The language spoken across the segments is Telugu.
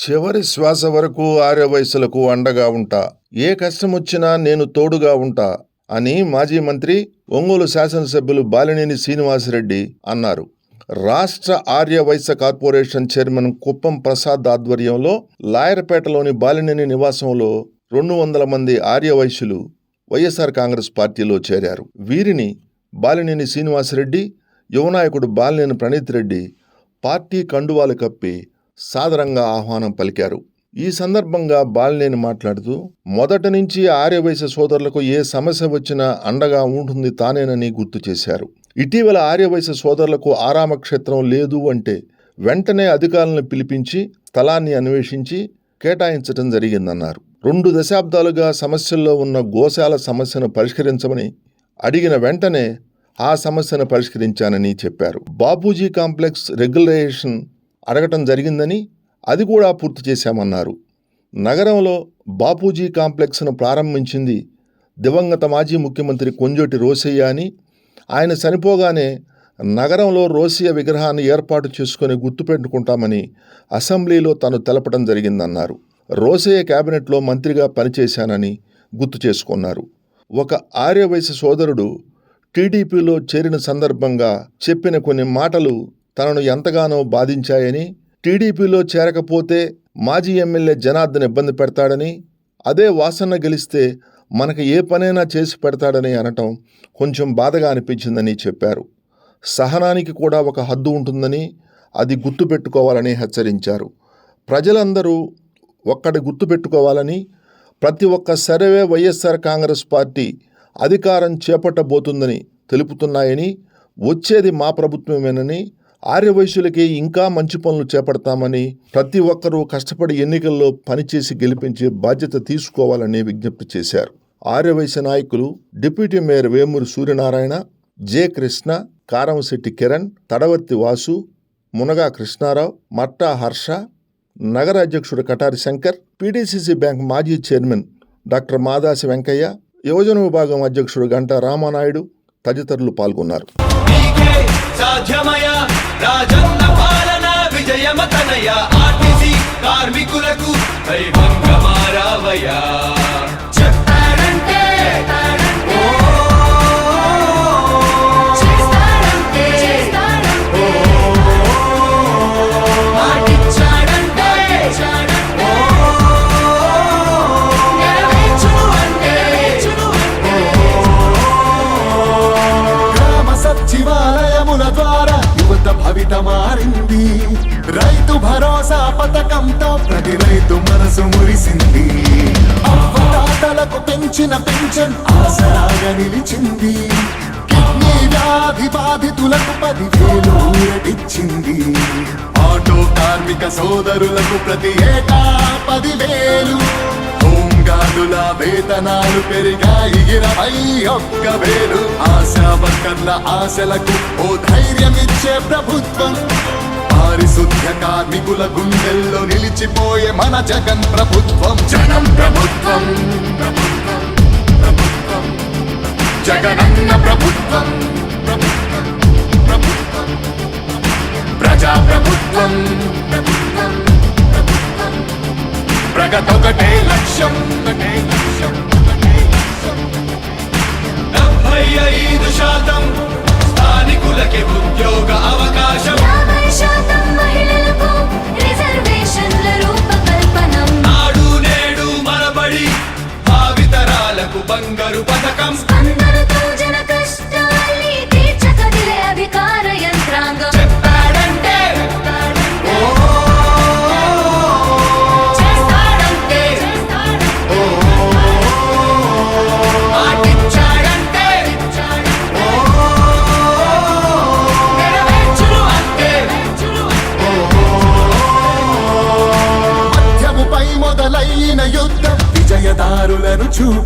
చివరి శ్వాస వరకు ఆర్య వయసులకు అండగా ఉంటా. ఏ కష్టం వచ్చినా నేను తోడుగా ఉంటా అని మాజీ మంత్రి ఒంగోలు శాసనసభ్యులు బాలినేని శ్రీనివాసరెడ్డి అన్నారు. రాష్ట్ర ఆర్యవైశ్య కార్పొరేషన్ చైర్మన్ కుప్పం ప్రసాద్ ఆధ్వర్యంలో లాయర్పేటలోని బాలినేని నివాసంలో రెండు వందల మంది ఆర్యవైశ్యులు వైఎస్ఆర్ కాంగ్రెస్ పార్టీలో చేరారు. వీరిని బాలినేని శ్రీనివాసరెడ్డి యువనాయకుడు బాలినేని ప్రణీత్ రెడ్డి పార్టీ కండువాలు కప్పి సాదరంగా ఆహ్వానం పలికారు. ఈ సందర్భంగా బాలినేని మాట్లాడుతూ మొదట నుంచి ఆర్యవైశ్య సోదరులకు ఏ సమస్య వచ్చినా అండగా ఉంటుంది తానేనని గుర్తు చేశారు. ఇటీవల ఆర్యవైశ్య సోదరులకు ఆరామ క్షేత్రం లేదు అంటే వెంటనే అధికారులను పిలిపించి స్థలాన్ని అన్వేషించి కేటాయించడం జరిగిందన్నారు. రెండు దశాబ్దాలుగా సమస్యల్లో ఉన్న గోశాల సమస్యను పరిష్కరించమని అడిగిన వెంటనే ఆ సమస్యను పరిష్కరించానని చెప్పారు. బాపూజీ కాంప్లెక్స్ రెగ్యులరేషన్ అడగటం జరిగిందని అది కూడా పూర్తి చేశామన్నారు. నగరంలో బాపూజీ కాంప్లెక్స్ను ప్రారంభించింది దివంగత మాజీ ముఖ్యమంత్రి కొంజోటి రోసయ్య అని. ఆయన చనిపోగానే నగరంలో రోసియా విగ్రహాన్ని ఏర్పాటు చేసుకుని గుర్తుపెట్టుకుంటామని అసెంబ్లీలో తను తెలపడం జరిగిందన్నారు. రోసయ్య కేబినెట్లో మంత్రిగా పనిచేశానని గుర్తు చేసుకున్నారు. ఒక ఆర్యవైశ్య సోదరుడు టీడీపీలో చేరిన సందర్భంగా చెప్పిన కొన్ని మాటలు తనను ఎంతగానో బాధించాయని టీడీపీలో చేరకపోతే మాజీ ఎమ్మెల్యే జనార్దన్ ఇబ్బంది పెడతాడని అదే వాసన గెలిస్తే మనకు ఏ పనైనా చేసి పెడతాడని అనటం కొంచెం బాధగా అనిపించిందని చెప్పారు. సహనానికి కూడా ఒక హద్దు ఉంటుందని అది గుర్తుపెట్టుకోవాలని హెచ్చరించారు. ప్రజలందరూ ఒక్కటి గుర్తుపెట్టుకోవాలని ప్రతి ఒక్క సర్వే వైఎస్ఆర్ కాంగ్రెస్ పార్టీ అధికారం చేపట్టబోతుందని తెలుపుతున్నాయని వచ్చేది మా ప్రభుత్వమేనని ఆర్యవైశ్యులకి ఇంకా మంచి పనులు చేపడతామని ప్రతి ఒక్కరూ కష్టపడి ఎన్నికల్లో పనిచేసి గెలిపించే బాధ్యత తీసుకోవాలని విజ్ఞప్తి చేశారు. ఆర్యవైశ్య నాయకులు deputy mayor Vemuri Suryanarayana J Krishna Karamsetty Kiran Tadavarthi Vasu Munaga Krishna Rao Matta Harsha నగర అధ్యక్షుడు కటారి శంకర్ పీడీసీసీ బ్యాంక్ మాజీ చైర్మన్ డాక్టర్ మాదాసి వెంకయ్య యువజన విభాగం అధ్యక్షుడు గంటా రామానాయుడు తదితరులు పాల్గొన్నారు. రాజన్న పాలన విజయమతనయ. ఆర్టీసీ కార్మికులకు దైవంగా మారావయ్యా. చెప్పాడంటే ఓ భవిత మారింది. రైతు భరోసా పథకంతో ప్రతి రైతు మనసు మురిసింది. అవ్వదాతలకు పెంచిన పెన్షన్ ఆసరాగా నిలిచింది. కిడ్నీ వ్యాధి బాధితులకు పదివేలు ఊరటిచ్చింది. ఆటో కార్మిక సోదరులకు ప్రతి ఏటా పదివేలు హోంగార్డుల వేతనాలు పెరిగాయి ఇరవై ఒక్క వేలు ఆశా వర్కర్ల ఆశలకు ఓ ధైర్యం ఇచ్చే ప్రభుత్వం పారిశుద్ధ్య కార్మికుల గుండెల్లో నిలిచిపోయే మన జగన్ ప్రభుత్వం జనం ప్రభుత్వం ప్రభుత్వం, ప్రభుత్వం. జగనన్న ప్రభుత్వం ప్రభుత్వం, ప్రజా ప్రభుత్వం ప్రభుత్వం ప్రగతొకటే లక్ష్యం ఒకటే లక్ష్యం ఒకటే లక్ష్యం. డెబ్బై ఐదు శాతం స్థానికులకి ఉద్యోగ అవకాశం.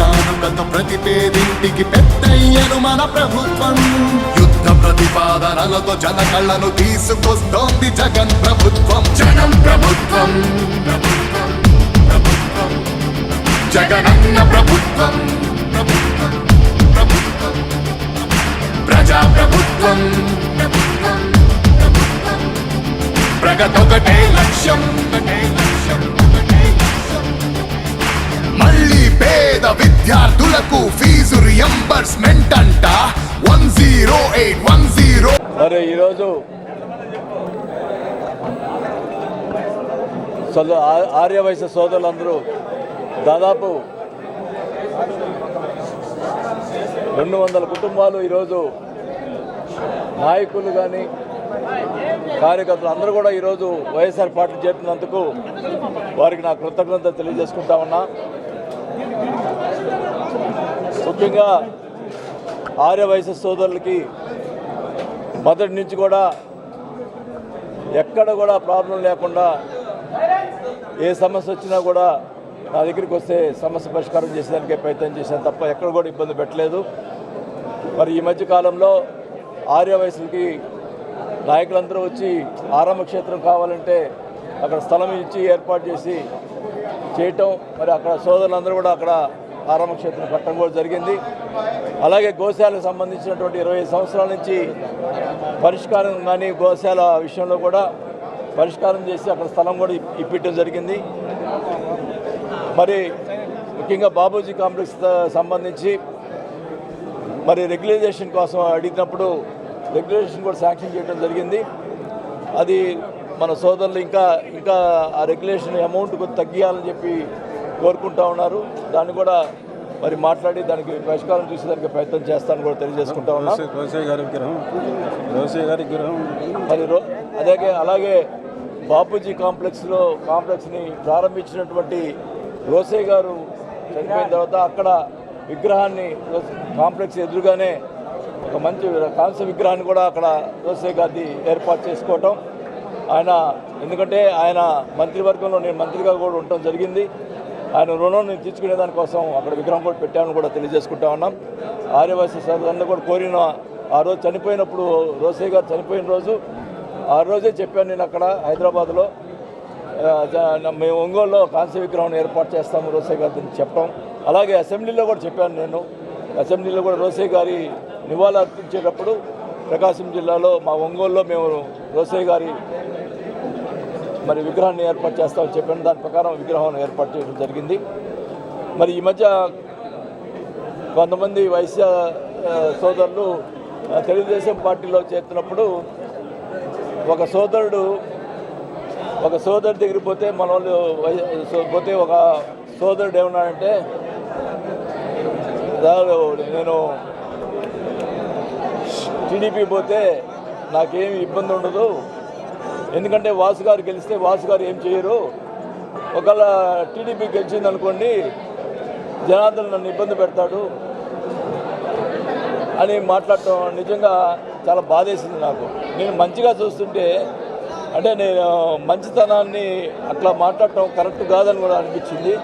పెళ్ళి గత ప్రతి పేదింటికి పెద్దయ్యను మన ప్రభుత్వం. యుద్ధ ప్రతిపాదనలతో జన కళ్ళను తీసుకొస్తోంది జగన్ ప్రభుత్వం. జనం ప్రభుత్వం ప్రభుత్వం జగనన్న ప్రభుత్వం ప్రభుత్వం ప్రజా ప్రభుత్వం ప్రభుత్వం ప్రగతొకటే ఒకటే లక్ష్యం ఒకటే లక్ష్యం. డిపార్ట్మెంట్ అంట? One zero eight one zero మరి ఈరోజు సో ఆర్యవైశ్య సోదరులందరూ దాదాపు రెండు వందల కుటుంబాలు ఈరోజు నాయకులు కానీ కార్యకర్తలు అందరూ కూడా ఈరోజు వైఎస్ఆర్ పార్టీ చేరినందుకు వారికి నా కృతజ్ఞత తెలియజేసుకుంటా ఉన్నా. ముఖ్యంగా ఆర్య వయసు సోదరులకి మొదటి నుంచి కూడా ఎక్కడ కూడా ప్రాబ్లం లేకుండా ఏ సమస్య వచ్చినా కూడా నా దగ్గరికి వస్తే సమస్య పరిష్కారం చేసేదానికే ప్రయత్నం చేశాను తప్ప ఎక్కడ కూడా ఇబ్బంది పెట్టలేదు. మరి ఈ మధ్య కాలంలో ఆర్య వయసులకి నాయకులందరూ వచ్చి ఆరంభ క్షేత్రం కావాలంటే అక్కడ స్థలం ఇచ్చి ఏర్పాటు చేసి చేయటం మరి అక్కడ సోదరులందరూ కూడా అక్కడ ఆరంభ క్షేత్రం కట్టడం కూడా జరిగింది. అలాగే గోశాలకు సంబంధించినటువంటి ఇరవై సంవత్సరాల నుంచి పరిష్కారం కానీ గోశాల విషయంలో కూడా పరిష్కారం చేసి అక్కడ స్థలం కూడా ఇప్పించడం జరిగింది. మరి ముఖ్యంగా బాబూజీ కాంప్లెక్స్ సంబంధించి మరి రెగ్యులైజేషన్ కోసం అడిగినప్పుడు రెగ్యులేషన్ కూడా శాంక్షన్ చేయడం జరిగింది. అది మన సోదరులు ఇంకా ఇంకా ఆ రెగ్యులేషన్ అమౌంట్ కొద్ది తగ్గియాలని చెప్పి కోరుకుంటా ఉన్నారు. దాన్ని కూడా మరి మాట్లాడి దానికి పరిష్కారం చూసేదానికి ప్రయత్నం చేస్తాను కూడా తెలియజేసుకుంటా ఉన్నాం. గారి విగ్రహం. రోసే గారి విగ్రహం. మరి అలాగే అలాగే బాపూజీ కాంప్లెక్స్లో కాంప్లెక్స్ని ప్రారంభించినటువంటి రోసే గారు చనిపోయిన తర్వాత అక్కడ విగ్రహాన్ని కాంప్లెక్స్ ఎదురుగానే ఒక మంచి కాంస్య విగ్రహాన్ని కూడా అక్కడ రోసే గారిది ఏర్పాటు చేసుకోవటం. ఆయన ఎందుకంటే ఆయన మంత్రివర్గంలో నేను మంత్రిగా కూడా ఉండటం జరిగింది. ఆయన రుణం నేను తీర్చుకునే దానికోసం అక్కడ విగ్రహం కూడా పెట్టామని కూడా తెలియజేసుకుంటా ఉన్నాం. ఆర్యవాసి సోదరులందరూ కూడా కోరిన ఆ రోజు చనిపోయినప్పుడు రోసయ్య గారు చనిపోయిన రోజు ఆ రోజే చెప్పాను నేను అక్కడ హైదరాబాద్లో. మేము ఒంగోలులో కాంస్య విగ్రహం ఏర్పాటు చేస్తాము రోసయ్య గారిని చెప్పడం. అలాగే అసెంబ్లీలో కూడా చెప్పాను నేను. అసెంబ్లీలో కూడా రోసయ్య గారి నివాళులు అర్పించేటప్పుడు ప్రకాశం జిల్లాలో మా ఒంగోలులో మేము రోసయ్య గారి మరి విగ్రహాన్ని ఏర్పాటు చేస్తామని చెప్పాను. దాని ప్రకారం విగ్రహం ఏర్పాటు చేయడం జరిగింది. మరి ఈ మధ్య కొంతమంది వైశ్య సోదరులు తెలుగుదేశం పార్టీలో చేరుతున్నప్పుడు ఒక సోదరుడు ఒక సోదరుడి దగ్గరికి పోతే మన వాళ్ళు వై- సో- పోతే ఒక సోదరుడు ఏమన్నాడంటే నేను టీడీపీ పోతే నాకేమి ఇబ్బంది ఉండదు. ఎందుకంటే వాసు గారు గెలిస్తే వాసు గారు ఏం చేయరు. ఒకవేళ టీడీపీ గెలిచింది అనుకోండి జనార్దన్ నన్ను ఇబ్బంది పెడతాడు అని మాట్లాడటం నిజంగా చాలా బాధేసింది నాకు. నేను మంచిగా చూస్తుంటే అంటే నేను మంచితనాన్ని అట్లా మాట్లాడటం కరెక్ట్ కాదని కూడా అనిపించింది.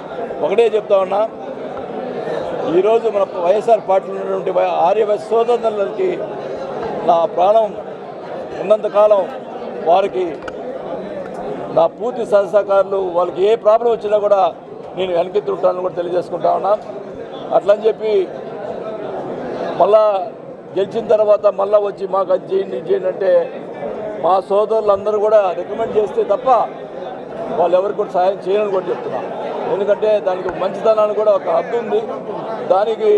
ఒకటే చెప్తా ఉన్నా ఈరోజు మన వైఎస్ఆర్ పార్టీలో ఉన్నటువంటి ఆర్యవైశ్య సోదరులకి నా ప్రాణం ఉన్నంతకాలం వారికి నా పూర్తి సహసహకారులు వాళ్ళకి ఏ ప్రాబ్లం వచ్చినా కూడా నేను వెనకెత్తుంటానని కూడా తెలియజేసుకుంటా ఉన్నా. అట్లని చెప్పి మళ్ళా గెలిచిన తర్వాత మళ్ళా వచ్చి మాకు అది చేయండి చేయండి అంటే మా సోదరులందరూ కూడా రికమెండ్ చేస్తే తప్ప వాళ్ళు ఎవరికి కూడా సహాయం చేయాలని కూడా చెప్తున్నా. ఎందుకంటే దానికి మంచితనానికి కూడా ఒక హద్దు ఉంది. దానికి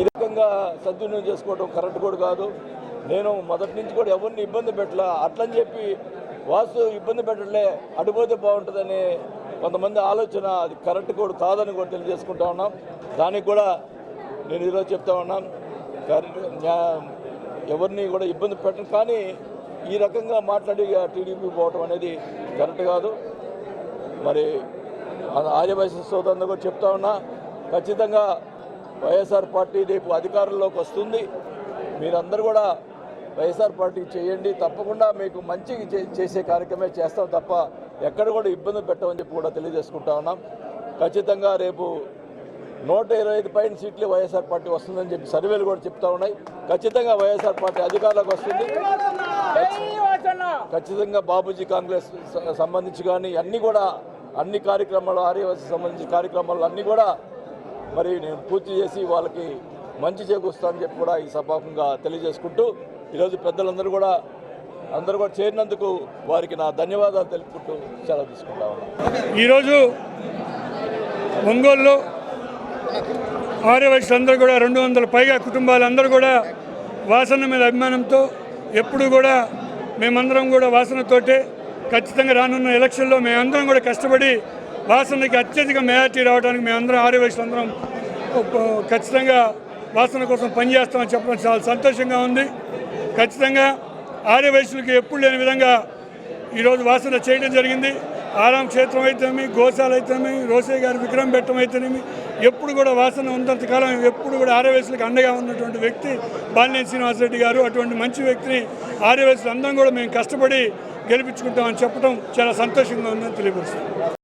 ఈ రకంగా సద్వినియోగం చేసుకోవడం కరెక్ట్ కూడా కాదు. నేను మొదటి నుంచి కూడా ఎవరిని ఇబ్బంది పెట్టలే. అట్లని చెప్పి వాసు ఇబ్బంది పెట్టలే అడిపోతే బాగుంటుందని కొంతమంది ఆలోచన అది కరెక్ట్ కూడా కాదని కూడా తెలియజేసుకుంటా ఉన్నాం. దానికి కూడా నేను ఈరోజు చెప్తా ఉన్నాం కరెక్ట్ ఎవరిని కూడా ఇబ్బంది పెట్టను. కానీ ఈ రకంగా మాట్లాడి టీడీపీ పోవటం అనేది కరెక్ట్ కాదు. మరి ఆర్యవైశ్య సోదరులు కూడా చెప్తా ఉన్నా ఖచ్చితంగా వైఎస్ఆర్ పార్టీ రేపు అధికారంలోకి వస్తుంది. మీరందరూ కూడా వైఎస్ఆర్ పార్టీకి చేయండి తప్పకుండా మీకు మంచి చే- చేసే కార్యక్రమే చేస్తాం తప్ప ఎక్కడ కూడా ఇబ్బంది పెట్టమని చెప్పి కూడా తెలియజేసుకుంటా ఉన్నాం. ఖచ్చితంగా రేపు నూట ఇరవై ఐదు పైన సీట్లు వైఎస్ఆర్ పార్టీ వస్తుందని చెప్పి సర్వేలు కూడా చెప్తా ఉన్నాయి. ఖచ్చితంగా వైఎస్ఆర్ పార్టీ అధికారంలోకి వస్తుంది. ఖచ్చితంగా బాబుజీ కాంగ్రెస్ సంబంధించి కానీ అన్నీ కూడా అన్ని కార్యక్రమాలు ఆర్యవాసి సంబంధించిన కార్యక్రమాలు అన్నీ కూడా మరి నేను పూర్తి చేసి వాళ్ళకి మంచి చేకూరుస్తానని చెప్పి కూడా ఈ సభాముఖంగా తెలియజేసుకుంటూ ఈరోజు పెద్దలందరూ కూడా అందరూ కూడా చేరినందుకు వారికి నా ధన్యవాదాలు తెలుపుకుంటూ సెలవు తీసుకుంటా ఉన్నాను. ఈరోజు ఒంగోలులో ఆర్యవైశ్యులందరూ కూడా రెండు వందల పైగా కుటుంబాలందరూ కూడా వాసన మీద అభిమానంతో ఎప్పుడు కూడా మేమందరం కూడా వాసనతోటే ఖచ్చితంగా రానున్న ఎలక్షన్లో మేమందరం కూడా కష్టపడి వాసనకి అత్యధిక మెజార్టీ రావడానికి మేమందరం ఆర్యవైశ్యులందరం ఖచ్చితంగా వాసన కోసం పనిచేస్తామని చెప్పడం చాలా సంతోషంగా ఉంది. ఖచ్చితంగా ఆర్యవైశ్యులకు ఎప్పుడు లేని విధంగా ఈరోజు వాసన చేయడం జరిగింది. ఆరాం క్షేత్రం అయితేనేమి గోశాల అయితేనేమి రోసే గారి విగ్రహం పెట్టడం అయితేనేమి ఎప్పుడు కూడా వాసన ఉన్నంత కాలం ఎప్పుడు కూడా ఆర్యవేశులకు అండగా ఉన్నటువంటి వ్యక్తి బాలినేని శ్రీనివాసరెడ్డి గారు అటువంటి మంచి వ్యక్తిని ఆర్యవేశులు అందరం కూడా మేము కష్టపడి గెలిపించుకుంటామని చెప్పడం చాలా సంతోషంగా ఉందని తెలియపరుస్తుంది